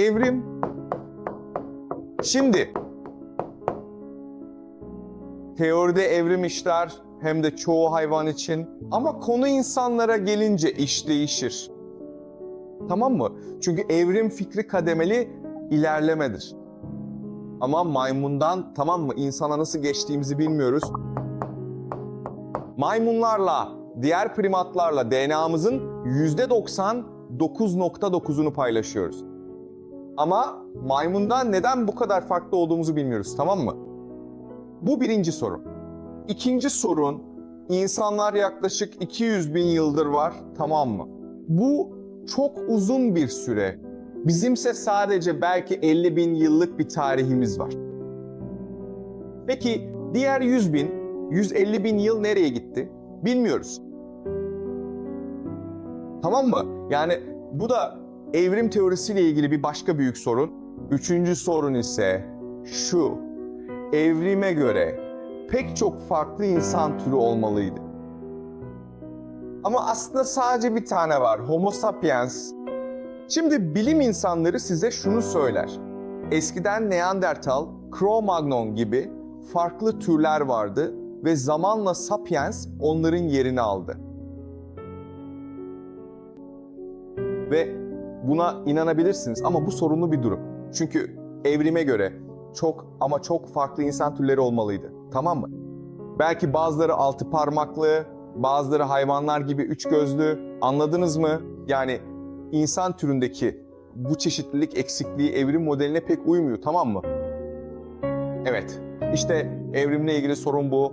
Evrim. Şimdi teoride evrim işler hem de çoğu hayvan için ama konu insanlara gelince iş değişir. Tamam mı? Çünkü evrim fikri kademeli ilerlemedir. Ama maymundan tamam mı insana nasıl geçtiğimizi bilmiyoruz. Maymunlarla, diğer primatlarla DNA'mızın %99.9'unu paylaşıyoruz. Ama maymundan neden bu kadar farklı olduğumuzu bilmiyoruz tamam mı? Bu birinci sorun. İkinci sorun, insanlar yaklaşık 200 bin yıldır var tamam mı? Bu çok uzun bir süre. Bizimse sadece belki 50 bin yıllık bir tarihimiz var. Peki diğer 100 bin, 150 bin yıl nereye gitti? Bilmiyoruz. Tamam mı? Yani bu da evrim teorisiyle ilgili bir başka büyük sorun. Üçüncü sorun ise şu. Evrime göre pek çok farklı insan türü olmalıydı. Ama aslında sadece bir tane var. Homo sapiens. Şimdi bilim insanları size şunu söyler. Eskiden Neandertal, Cro-Magnon gibi farklı türler vardı ve zamanla sapiens onların yerini aldı. Ve buna inanabilirsiniz ama bu sorunlu bir durum. Çünkü evrime göre çok ama çok farklı insan türleri olmalıydı. Tamam mı? Belki bazıları altı parmaklı, bazıları hayvanlar gibi üç gözlü. Anladınız mı? Yani insan türündeki bu çeşitlilik eksikliği evrim modeline pek uymuyor, tamam mı? Evet, işte evrimle ilgili sorun bu.